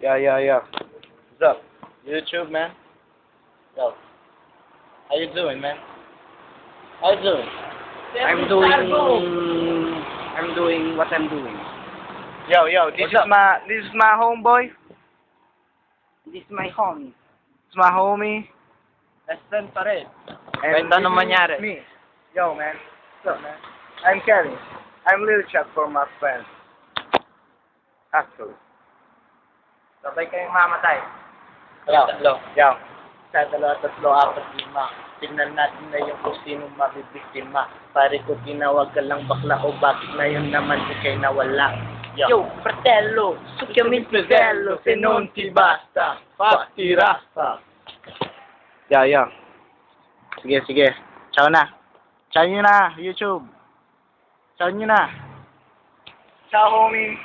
Yeah, yeah, yeah. What's up? YouTube, man. Yo. How you doing, man? How you doing? I'm doing. I'm doing what I'm doing. Yo, yo, this What's is up? my this is my homeboy. This is my home. It's my homie. Western pa rin. And Kahit this anong is. Me. Yo, man. What's up, man? I'm Kelly. I'm Lil Chuck for my friends. Actually. Sabay kayong mamatay. Yo, Tatlo. yo. Sa dalawa, tatlo, apat, lima. Tingnan natin na yung kung sinong mabibiktima. Pare ko tinawag ka lang bakla o bakit na yun naman ikay nawala. Yo, fratello, succhiami pisello, se non ti basta, fatti rasta. Yeah, yeah. Sige, sige. Ciao na. Ciao nyo na, YouTube. Ciao nyo na. Ciao, homie.